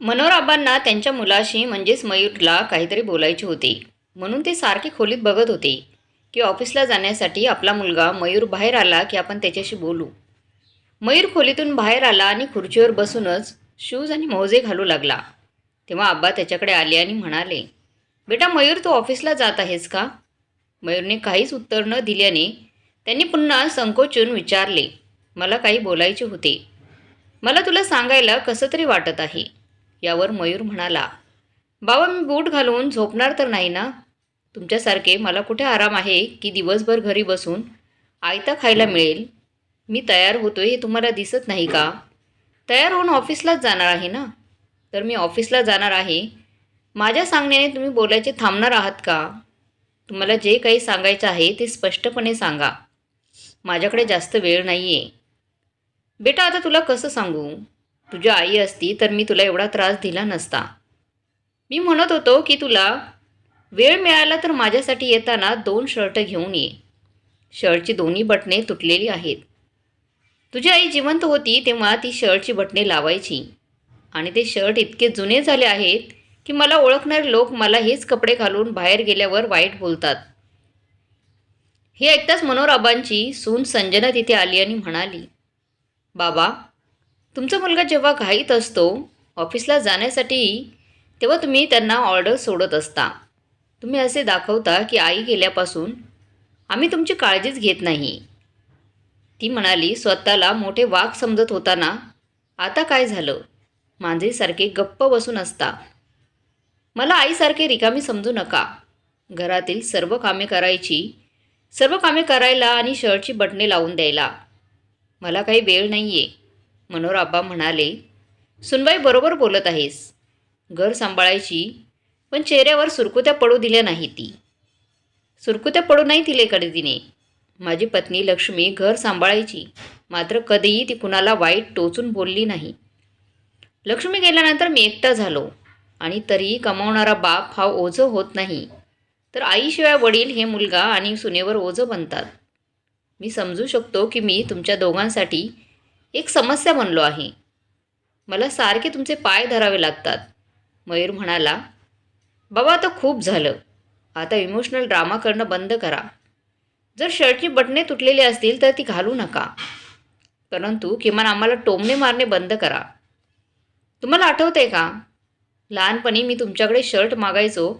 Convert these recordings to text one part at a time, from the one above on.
मनोराबांना त्यांच्या मुलाशी म्हणजेच मयूरला काहीतरी बोलायचे होते. म्हणून ते सारखे खोलीत बघत होते की ऑफिसला जाण्यासाठी आपला मुलगा मयूर बाहेर आला की आपण त्याच्याशी बोलू. मयूर खोलीतून बाहेर आला आणि खुर्चीवर बसूनच शूज आणि मोजे घालू लागला. तेव्हा आब्बा त्याच्याकडे आले आणि म्हणाले बेटा मयूर तू ऑफिसला जात आहेस का? मयूरने काहीच उत्तर न दिल्याने त्यांनी पुन्हा संकोचून विचारले मला काही बोलायचे होते. मला तुला सांगायला कसं तरी वाटत आहे. यावर मयूर म्हणाला बाबा मी बूट घालून झोपणार तर नाही ना? तुमच्यासारखे मला कुठे आराम आहे की दिवसभर घरी बसून आयता खायला मिळेल? मी तयार होतोय हे तुम्हाला दिसत नाही का? तयार होऊन ऑफिसलाच जाणार आहे ना? तर मी ऑफिसला जाणार आहे. माझ्या सांगण्याने तुम्ही बोलायचे थांबणार आहात का? तुम्हाला जे काही सांगायचं आहे ते स्पष्टपणे सांगा. माझ्याकडे जास्त वेळ नाही आहे बेटा आता तुला कसं सांगू? तुझी आई असती तर मी तुला एवढा त्रास दिला नसता. मी म्हणत होतो की तुला वेळ मिळाला तर माझ्यासाठी येताना दोन शर्ट घेऊन ये. शर्टची दोन्ही बटणे तुटलेली आहेत. तुझी आई जिवंत होती तेव्हा ती शर्टची बटणे लावायची. आणि ते शर्ट इतके जुने झाले आहेत की मला ओळखणारे लोक मला हेच कपडे घालून बाहेर गेल्यावर वाईट बोलतात. हे ऐकताच मनोराबांची सून संजना तिथे आली आणि म्हणाली बाबा तुमचा मुलगा जेव्हा घाईत असतो ऑफिसला जाण्यासाठी तेव्हा तुम्ही त्यांना ऑर्डर सोडत असता. तुम्ही असे दाखवता की आई गेल्यापासून आम्ही तुमची काळजीच घेत नाही. ती म्हणाली स्वतःला मोठे वाघ समजत होताना आता काय झालं? मांजरीसारखे गप्प बसून असता. मला आईसारखे रिकामी समजू नका. घरातील सर्व कामे करायची सर्व कामे करायला आणि शर्टची बटणे लावून द्यायला. मला काही वेळ नाही आहे मनोराबा म्हणाले सुनबाई बरोबर बोलत आहेस. घर सांभाळायची पण चेहऱ्यावर सुरकुत्या पडू दिल्या नाही ती. सुरकुत्या पडू नाही तिले कडे तिने माझी पत्नी लक्ष्मी घर सांभाळायची मात्र कधीही ती कुणाला वाईट टोचून बोलली नाही. लक्ष्मी गेल्यानंतर मी एकटा झालो आणि तरीही कमावणारा बाप हा ओझं होत नाही. तर आईशिवाय वडील हे मुलगा आणि सुनेवर ओझं बनतात. मी समजू शकतो की मी तुमच्या दोघांसाठी एक समस्या बनलो आहे. मला सारखे तुमचे पाय धरावे लागतात. मयूर म्हणाला बाबा आता खूप झालं. आता इमोशनल ड्रामा करणं बंद करा. जर शर्टची बटणे तुटलेली असतील तर ती घालू नका. परंतु किमान आम्हाला टोमणे मारणे बंद करा. तुम्हाला आठवते का? लहानपणी मी तुमच्याकडे शर्ट मागायचो.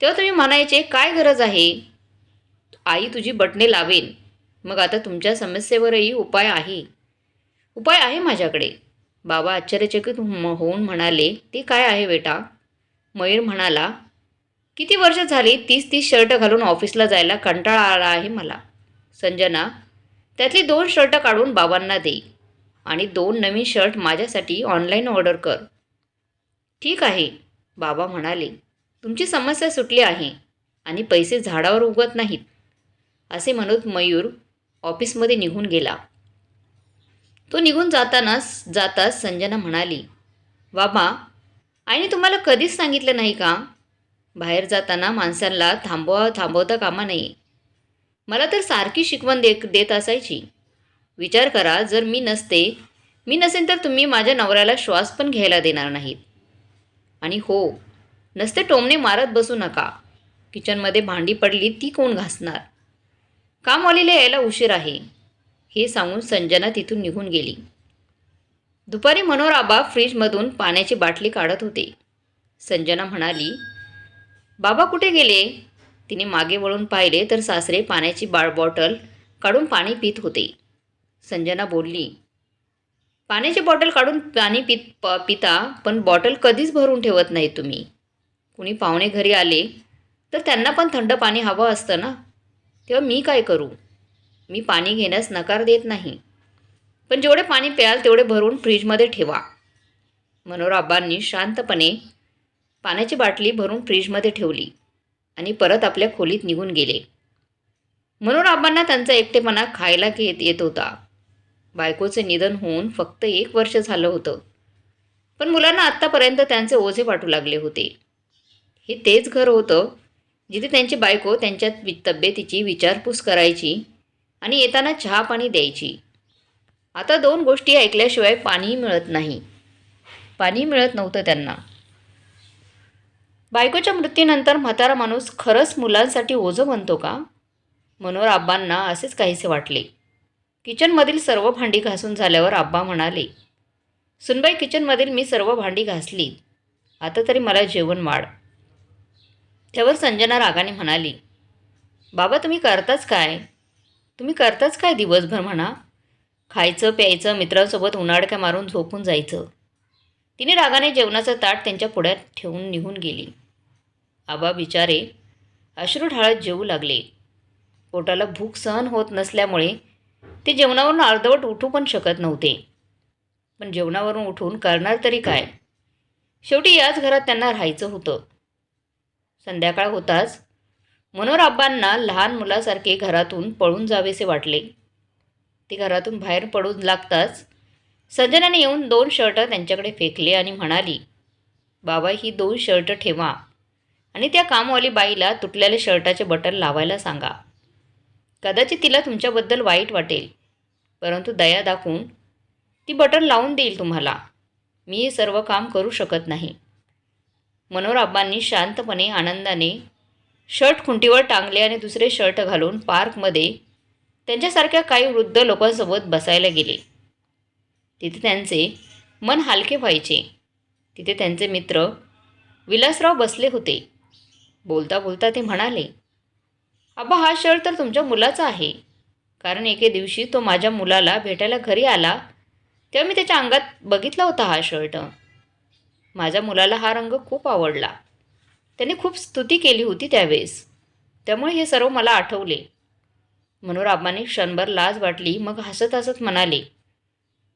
तेव्हा तुम्ही म्हणायचे काय गरज आहे? आई तुझी बटणे लावेन. मग आता तुमच्या समस्येवरही उपाय आहे. उपाय आहे माझ्याकडे. बाबा आश्चर्यचकित होऊन म्हणाले ते काय आहे बेटा? मयूर म्हणाला किती वर्ष झाली तीस तीस शर्ट घालून ऑफिसला जायला कंटाळा आला आहे मला. संजना त्यातली दोन शर्ट काढून बाबांना दे आणि दोन नवीन शर्ट माझ्यासाठी ऑनलाईन ऑर्डर कर. ठीक आहे बाबा म्हणाले तुमची समस्या सुटली आहे आणि पैसे झाडावर उगत नाहीत असे म्हणत मयूर ऑफिसमध्ये निघून गेला. तो निघून जातानाच जाताच संजना म्हणाली बाबा आईने तुम्हाला कधीच सांगितलं नाही का? बाहेर जाताना माणसांना थांबवा थांबवता कामा नये. मला तर सारखी शिकवण दे देत असायची. विचार करा जर मी नसते मी नसेन तर तुम्ही माझ्या नवऱ्याला श्वास पण घ्यायला देणार नाहीत. आणि हो नसते टोमणे मारत बसू नका. किचनमध्ये भांडी पडली ती कोण घासणार? कामवालीला यायला उशीर आहे. हे सांगून संजना तिथून निघून गेली. दुपारी मनोराबा फ्रीजमधून पाण्याची बाटली काढत होते. संजना म्हणाली बाबा कुठे गेले? तिने मागे वळून पाहिले तर सासरे पाण्याची बा बॉटल काढून पाणी पित होते. संजना बोलली पाण्याची बॉटल काढून पाणी पित प पिता पण बॉटल कधीच भरून ठेवत नाही तुम्ही. कुणी पाहुणे घरी आले तर त्यांना पण थंड पाणी हवं असतं ना? तेव्हा मी काय करू? मी पाणी घेण्यास नकार देत नाही. पण जेवढे पाणी प्याल तेवढे भरून फ्रीजमध्ये ठेवा. मनोराबांनी शांतपणे पाण्याची बाटली भरून फ्रीजमध्ये ठेवली आणि परत आपल्या खोलीत निघून गेले. मनोराबांना त्यांचा एकटेपणा खायला घेत येत होता. बायकोचे निधन होऊन फक्त एक वर्ष झालं होतं. पण मुलांना आत्तापर्यंत त्यांचे ओझे वाटू लागले होते. हे तेच घर होतं जिथे त्यांची बायको त्यांच्या तब्येतीची विचारपूस करायची आणि येताना चहा पाणी द्यायची. आता दोन गोष्टी ऐकल्याशिवाय पाणीही मिळत नाही. पाणी मिळत नव्हतं त्यांना. बायकोच्या मृत्यूनंतर म्हातारा माणूस खरंच मुलांसाठी ओझं बनतो का? मनोहर आब्बांना असेच काहीसे वाटले. किचनमधील सर्व भांडी घासून झाल्यावर आब्बा म्हणाले सुनबाई किचनमधील मी सर्व भांडी घासली. आता तरी मला जेवण वाढ. त्यावर संजना रागाने म्हणाली बाबा तुम्ही करताच काय? तुम्ही करताच काय दिवसभर म्हणा? खायचं प्यायचं मित्रांसोबत उन्हाडक्या मारून झोपून जायचं. तिने रागाने जेवणाचं ताट त्यांच्या पुढ्यात ठेवून निघून गेली. आबा बिचारे अश्रू ढाळत जेवू लागले. पोटाला भूक सहन होत नसल्यामुळे ते जेवणावरून अर्धवट उठू पण शकत नव्हते. पण जेवणावरून उठून करणार तरी काय? शेवटी याच घरात त्यांना राहायचं होतं. संध्याकाळ होताच मनोराबांना लहान मुलासारखे घरातून पळून जावेसे वाटले. ते घरातून बाहेर पडून लागताच संजनाने येऊन दोन शर्ट त्यांच्याकडे फेकले आणि म्हणाली बाबा ही दोन शर्ट ठेवा आणि त्या कामवाली बाईला तुटलेल्या शर्टाचे बटन लावायला सांगा. कदाचित तिला तुमच्याबद्दल वाईट वाटेल परंतु दया दाखवून ती बटन लावून देईल तुम्हाला. मी हे सर्व काम करू शकत नाही. मनोराबांनी शांतपणे आनंदाने शर्ट खुंटीवर टांगले आणि दुसरे शर्ट घालून पार्कमध्ये त्यांच्यासारख्या काही वृद्ध लोकांसोबत बसायला गेले. तिथे त्यांचे मन हलके व्हायचे. तिथे त्यांचे मित्र विलासराव बसले होते. बोलता बोलता ते म्हणाले आबा हा शर्ट तर तुमच्या मुलाचा आहे. कारण एके दिवशी तो माझ्या मुलाला भेटायला घरी आला तेव्हा मी त्याच्या अंगात बघितला होता हा शर्ट. माझ्या मुलाला हा रंग खूप आवडला. त्याने खूप स्तुती केली होती त्यावेळेस. त्यामुळे हे सर्व मला आठवले. मनोहर क्षणभर लाज वाटली मग हसत हसत म्हणाले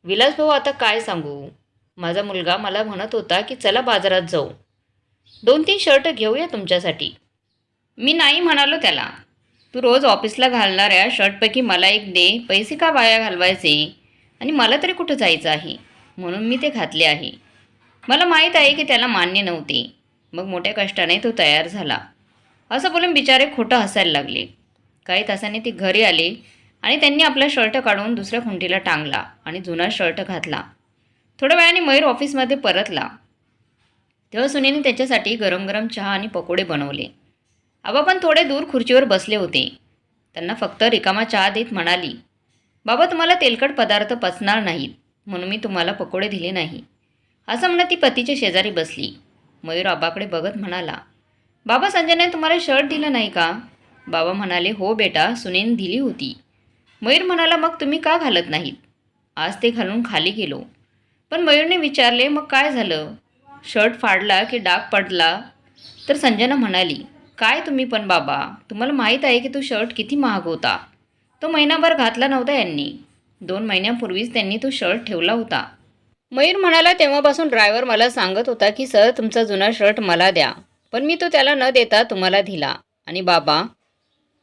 विलास भाऊ आता काय सांगू? माझा मुलगा मला म्हणत होता की चला बाजारात जाऊ. दोन तीन शर्ट घेऊया तुमच्यासाठी. मी नाही म्हणालो त्याला. तू रोज ऑफिसला घालणाऱ्या शर्टपैकी मला एक दे. पैसे का वाया घालवायचे? आणि मला तरी कुठं जायचं आहे? म्हणून मी ते घातले आहे. मला माहीत आहे की त्याला मान्य नव्हते. मग मोठ्या कष्टाने तो तयार झाला. असं बोलून बिचारे खोटं हसायला लागले. काही तासांनी ती घरी आली आणि त्यांनी आपला शर्ट काढून दुसऱ्या खुंटीला टांगला आणि जुना शर्ट घातला. थोड्या वेळाने मयूर ऑफिसमध्ये परतला. तेव्हा सुनीने त्याच्यासाठी गरम गरम चहा आणि पकोडे बनवले. आबा पण थोडे दूर खुर्चीवर बसले होते. त्यांना फक्त रिकामा चहा देत म्हणाली बाबा तुम्हाला तेलकट पदार्थ पचणार नाहीत. म्हणून मी तुम्हाला पकोडे दिले नाही. असं म्हणत ती पतीच्या शेजारी बसली. मयूर आबाकडे बघत म्हणाला बाबा संजयने तुम्हाला शर्ट दिलं नाही का? बाबा म्हणाले हो बेटा सुनेन दिली होती. मयूर म्हणाला मग तुम्ही का घालत नाहीत? आज ते घालून खाली गेलो. पण मयूरने विचारले मग काय झालं? शर्ट फाडला की डाग पडला? तर संजना म्हणाली काय तुम्ही पण बाबा तुम्हाला माहीत आहे की तो शर्ट किती महाग होता. तो महिनाभर घातला नव्हता यांनी. दोन महिन्यापूर्वीच त्यांनी तो शर्ट ठेवला होता. मयूर म्हणाला तेव्हापासून ड्रायव्हर मला सांगत होता की सर तुमचा जुना शर्ट मला द्या. पण मी तो त्याला न देता तुम्हाला दिला. आणि बाबा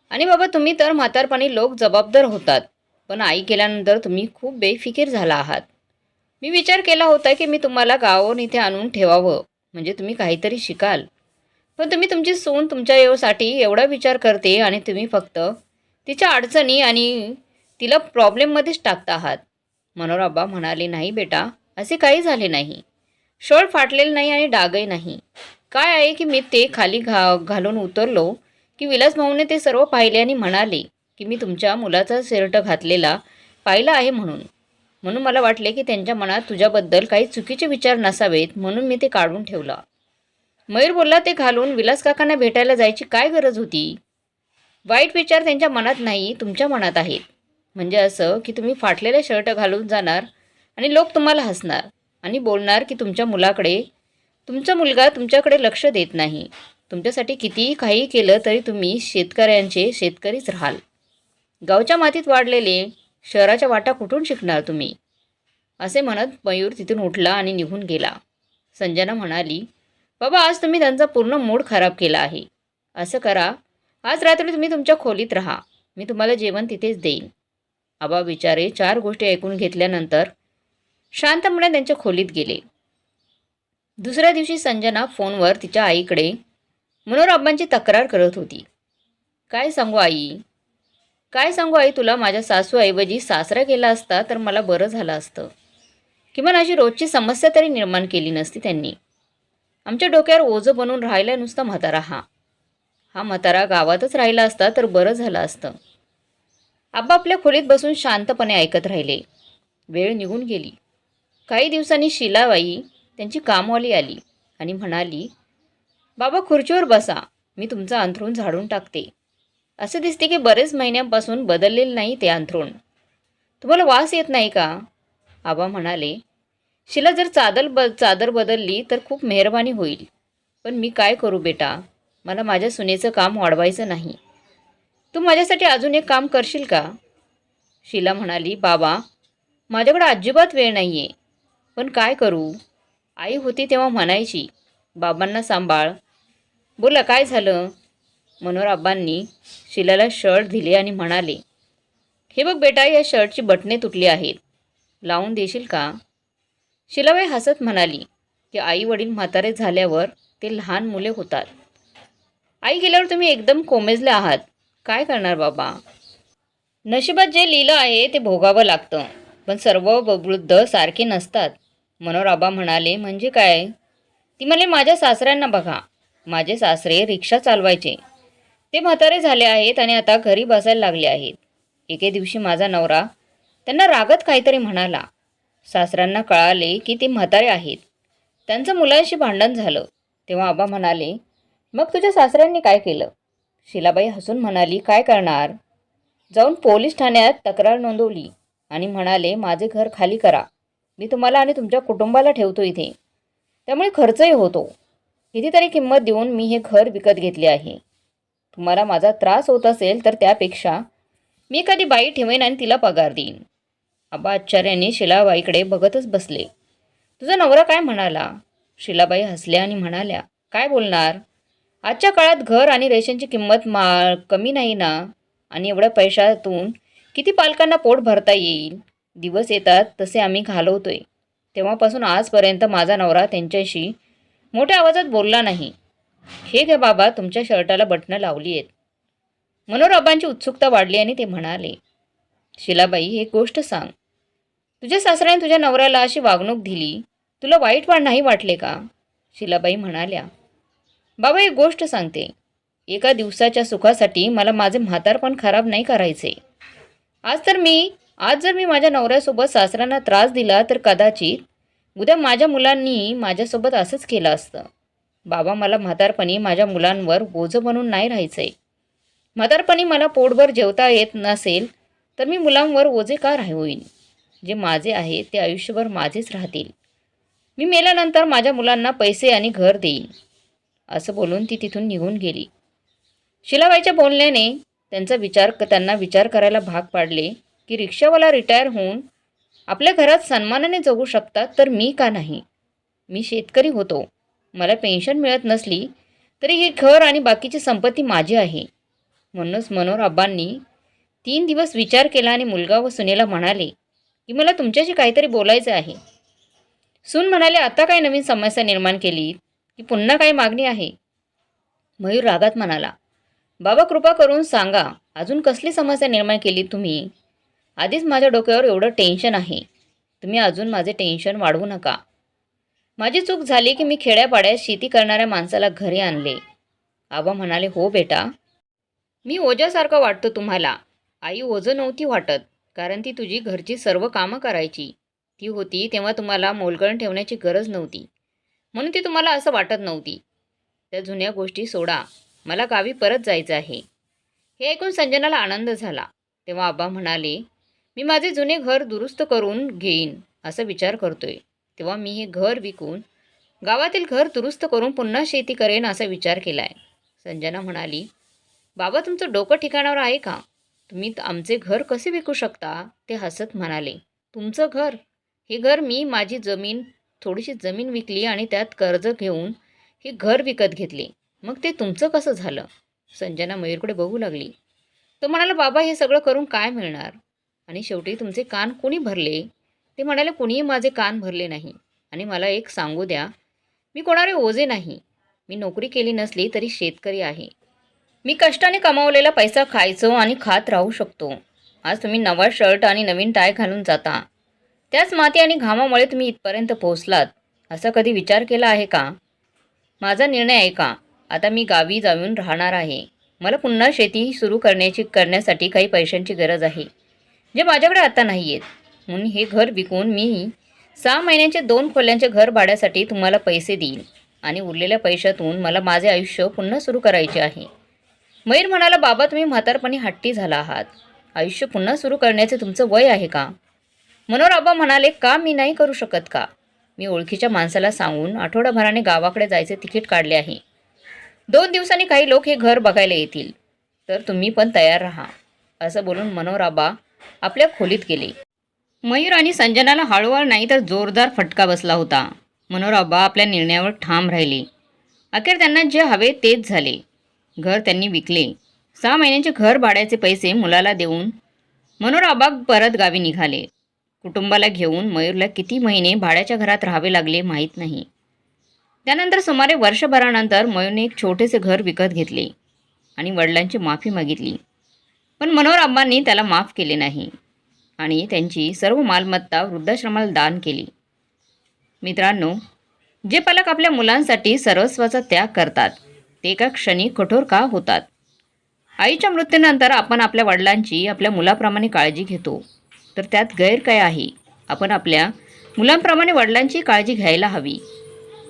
आणि बाबा तुम्ही तर म्हातारपणी लोक जबाबदार होतात. पण आई केल्यानंतर तुम्ही खूप बेफिकीर झाला आहात. मी विचार केला होता की मी तुम्हाला गावावरून इथे आणून ठेवावं. म्हणजे तुम्ही काहीतरी शिकाल. पण तुम्ही तुमची सून तुमच्या येऊसाठी एवढा विचार करते आणि तुम्ही फक्त तिच्या अडचणी आणि तिला प्रॉब्लेममध्येच टाकता आहात. मनोराबा म्हणाले नाही बेटा. असे काही झाले नाही. शर्ट फाटलेलं नाही आणि डागही नाही. काय आहे की मी ते खाली घा घालून उतरलो की विलास भाऊने ते सर्व पाहिले आणि म्हणाले की मी तुमच्या मुलाचा शर्ट घातलेला पाहिला आहे म्हणून. म्हणून मला वाटले की त्यांच्या मनात तुझ्याबद्दल काही चुकीचे विचार नसावेत म्हणून मी ते काढून ठेवला. मयूर बोलला ते घालून विलास काकांना भेटायला जायची काय गरज होती? वाईट विचार त्यांच्या मनात नाही तुमच्या मनात आहेत. म्हणजे असं की तुम्ही फाटलेले शर्ट घालून जाणार आणि लोक तुम्हाला हसणार आणि बोलणार की तुमच्या मुलाकडे तुमचा मुलगा तुमच्याकडे लक्ष देत नाही. तुमच्यासाठी कितीही काही केलं तरी तुम्ही शेतकऱ्यांचे शेतकरीच राहाल. गावच्या मातीत वाढलेले शहराच्या वाटा कुठून शिकणार तुम्ही? असे म्हणत मयूर तिथून उठला आणि निघून गेला. संजना म्हणाली बाबा आज तुम्ही त्यांचा पूर्ण मूड खराब केला आहे. असं करा आज रात्री तुम्ही तुमच्या खोलीत राहा. मी तुम्हाला जेवण तिथेच देईन. आबा विचारे चार गोष्टी ऐकून घेतल्यानंतर शांतपणे त्यांच्या खोलीत गेले. दुसऱ्या दिवशी संजना फोनवर तिच्या आईकडे मनोरबांची तक्रार करत होती. काय सांगू आई? काय सांगू आई तुला माझ्या सासूऐवजी सासरा केला असता तर मला बरं झालं असतं. किमान अशी रोजची समस्या तरी निर्माण केली नसती त्यांनी. आमच्या डोक्यावर ओझं बनून राहिला नुसता म्हातारा हा. हा म्हातारा गावातच राहिला असता तर बरं झालं असतं. आबा आपल्या खोलीत बसून शांतपणे ऐकत राहिले. वेळ निघून गेली. काही दिवसांनी शिलाबाई त्यांची कामवाली आली आणि म्हणाली बाबा खुर्चीवर बसा. मी तुमचं अंथरूण झाडून टाकते. असं दिसते की बरेच महिन्यांपासून बदललेलं नाही ते अंथरूण. तुम्हाला वास येत नाही का? आबा म्हणाले. शिला जर चादर ब चादर बदलली तर खूप मेहरबानी होईल. पण मी काय करू बेटा? मला माझ्या सुनेचं काम वाढवायचं नाही. तू माझ्यासाठी अजून एक काम करशील का? शिला म्हणाली बाबा माझ्याकडे अजिबात वेळ नाही आहे पण काय करू? आई होती तेव्हा म्हणायची बाबांना सांभाळ. बोला काय झालं? मनोहर आबांनी शिलाला शर्ट दिले आणि म्हणाले हे बघ बेटा या शर्टची बटणे तुटली आहेत. लावून देशील का? शिलाबाई हसत म्हणाली की आई वडील म्हातारे झाल्यावर ते लहान मुले होतात. आई गेल्यावर तुम्ही एकदम कोमेजले आहात. काय करणार बाबा? नशिबात जे लिहिलं आहे ते भोगावं लागतं पण सर्व ब- वृद्ध सारखे नसतात. मनोराबा आबा म्हणाले म्हणजे काय? ती म्हणे माझ्या सासऱ्यांना बघा. माझे सासरे रिक्षा चालवायचे. ते म्हातारे झाले आहेत आणि आता घरी बसायला लागले आहेत. एके दिवशी माझा नवरा त्यांना रागत काहीतरी म्हणाला. सासऱ्यांना कळाले की ते म्हातारे आहेत. त्यांचं मुलांशी भांडण झालं. तेव्हा आबा म्हणाले मग तुझ्या सासऱ्यांनी काय केलं? शिलाबाई हसून म्हणाली काय करणार? जाऊन पोलीस ठाण्यात तक्रार नोंदवली आणि म्हणाले माझे घर खाली करा. मी तुम्हाला आणि तुमच्या कुटुंबाला ठेवतो इथे. त्यामुळे खर्चही होतो. कितीतरी किंमत देऊन मी हे घर विकत घेतले आहे. तुम्हाला माझा त्रास होत असेल तर त्यापेक्षा मी एखादी बाई ठेवेन आणि तिला पगार देईन. आबा आचार्यांनी शिलाबाईकडे बघतच बसले. तुझा नवरा काय म्हणाला? शिलाबाई हसल्या आणि म्हणाल्या काय बोलणार? आजच्या काळात घर आणि रेशनची किंमत मा कमी नाही ना? आणि एवढ्या पैशातून किती पालकांना पोट भरता येईल? दिवस येतात तसे आम्ही घालवतोय. तेव्हापासून आजपर्यंत माझा नवरा त्यांच्याशी मोठ्या आवाजात बोलला नाही. हे घ्या बाबा तुमच्या शर्टाला बटणं लावली आहेत. मनोराबांची उत्सुकता वाढली आणि ते म्हणाले शिलाबाई एक गोष्ट सांग. तुझ्या सासऱ्याने तुझ्या नवऱ्याला अशी वागणूक दिली तुला वाईट वाढ नाही वाटले का? शिलाबाई म्हणाल्या बाबा एक गोष्ट सांगते. एका दिवसाच्या सुखासाठी मला माझे म्हातारपण खराब नाही करायचे. आज तर मी आज जर मी माझ्या नवऱ्यासोबत सासऱ्यांना त्रास दिला तर कदाचित उद्या माझ्या मुलांनी माझ्यासोबत असंच केलं असतं. बाबा मला म्हातारपणी माझ्या मुलांवर बोझं बनून नाही राहायचं आहे म्हातारपणी मला पोटभर जेवता येत नसेल तर मी मुलांवर ओझे का राह होईन जे माझे आहे ते आयुष्यभर माझेच राहतील. मी मेल्यानंतर माझ्या मुलांना पैसे आणि घर देईन. असं बोलून ती तिथून निघून गेली. शिलाबाईच्या बोलण्याने त्यांचा विचार त्यांना विचार करायला भाग पाडले. की रिक्षावाला रिटायर होऊन आपल्या घरात सन्मानाने जगू शकतात तर मी का नाही? मी शेतकरी होतो. मला पेन्शन मिळत नसली तरी हे घर आणि बाकीची संपत्ती माझी आहे. म्हणूनच मनोहर आबांनी तीन दिवस विचार केला आणि मुलगा व सुनेला म्हणाले की मला तुमच्याशी काहीतरी बोलायचं आहे. सून म्हणाले आता काय नवीन समस्या निर्माण केली? की पुन्हा काही मागणी आहे? मयूर रागात म्हणाला बाबा कृपा करून सांगा अजून कसली समस्या निर्माण केली तुम्ही? आधीच माझ्या डोक्यावर एवढं टेन्शन आहे. तुम्ही अजून माझे टेन्शन वाढवू नका. माझी चूक झाली की मी खेड्यापाड्यात शेती करणाऱ्या माणसाला घरी आणले. आबा म्हणाले हो बेटा. मी ओझ्यासारखं वाटतो तुम्हाला. आई ओझं नव्हती वाटत कारण ती तुझी घरची सर्व कामं करायची. ती होती तेव्हा तुम्हाला मोलकरण ठेवण्याची गरज नव्हती. म्हणून ती तुम्हाला असं वाटत नव्हती. त्या जुन्या गोष्टी सोडा. मला गावी परत जायचं आहे. हे ऐकून संजनाला आनंद झाला. तेव्हा आबा म्हणाले मी माझे जुने घर दुरुस्त करून घेईन असा विचार करतोय. तेव्हा मी हे घर विकून गावातील घर दुरुस्त करून पुन्हा शेती करेन असा विचार केला आहे संजना म्हणाली बाबा तुमचं डोकं ठिकाणावर आहे का? तुम्ही आमचे घर कसे विकू शकता? ते हसत म्हणाले तुमचं घर? हे घर मी माझी जमीन थोडीशी जमीन विकली आणि त्यात कर्ज घेऊन हे घर विकत घेतले. मग ते तुमचं कसं झालं? संजना मयूरकडे बघू लागली. तो म्हणाला बाबा हे सगळं करून काय मिळणार? आणि शेवटी तुमचे कान कुणी भरले? ते म्हणाले कुणीही माझे कान भरले नाही. आणि मला एक सांगू द्या. मी कोणारे ओझे नाही. मी नोकरी केली नसली तरी शेतकरी आहे. मी कष्टाने कमावलेला पैसा खायचो आणि खात राहू शकतो. आज तुम्ही नवा शर्ट आणि नवीन टाय घालून जाता. त्याच माती आणि घामामुळे तुम्ही इथपर्यंत पोहोचलात. असा कधी विचार केला आहे का? माझा निर्णय आहे का आता मी गावी जाऊन राहणार आहे. मला पुन्हा शेती सुरू करण्याची करण्यासाठी काही पैशांची गरज आहे. जे माझ्याकडे आता नाही आहेत म्हणून हे घर विकून मी सहा महिन्यांचे दोन खोल्यांचे घर भाड्यासाठी तुम्हाला पैसे देईन. आणि उरलेल्या पैशातून मला माझे आयुष्य पुन्हा सुरू करायचे आहे. मयूर म्हणाला बाबा तुम्ही म्हातारपणी हट्टी झाला आहात. आयुष्य पुन्हा सुरू करण्याचे तुमचं वय आहे का? मनोहर आबा म्हणाले का मी नाही करू शकत का? मी ओळखीच्या माणसाला सांगून आठवडाभराने गावाकडे जायचे तिकीट काढले आहे. दोन दिवसांनी काही लोक हे घर बघायला येतील. तर तुम्ही पण तयार राहा असं बोलून मनोहर आबा आपल्या खोलीत गेले. मयूर आणि संजनाला हळूहळू नाही तर जोरदार फटका बसला होता. मनोराबा आपल्या निर्णयावर ठाम राहिले. अखेर त्यांना जे हवे तेच झाले. घर त्यांनी विकले. सहा महिन्यांचे घर भाड्याचे पैसे मुलाला देऊन मनोराबा परत गावी निघाले. कुटुंबाला घेऊन मयूरला किती महिने भाड्याच्या घरात राहावे लागले माहीत नाही. त्यानंतर सुमारे वर्षभरानंतर मयूरने एक छोटेसे घर विकत घेतले आणि वडिलांची माफी मागितली. पण मनोहर त्याला माफ केले नाही. आणि त्यांची सर्व मालमत्ता वृद्धाश्रमाला दान केली. मित्रांनो जे पालक आपल्या मुलांसाठी सर्वस्वाचा त्याग करतात ते एका क्षणी कठोर का होतात? आईच्या मृत्यूनंतर आपण आपल्या वडिलांची आपल्या मुलाप्रमाणे काळजी घेतो. तर त्यात गैर काय आहे? आपण आपल्या मुलांप्रमाणे वडिलांची काळजी घ्यायला हवी.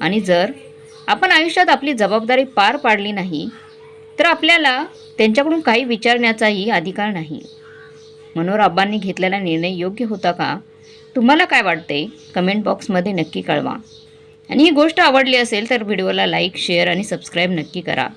आणि जर आपण आयुष्यात आपली जबाबदारी पार पाडली नाही तर आपल्याला त्यांच्याकडून काही विचारण्याचाही अधिकार नाही. मनोराबांनी घेतलेला निर्णय योग्य होता का? तुम्हाला काय वाटते? कमेंट बॉक्समध्ये नक्की कळवा. आणि ही गोष्ट आवडली असेल तर व्हिडिओला लाईक शेअर आणि सबस्क्राईब नक्की करा.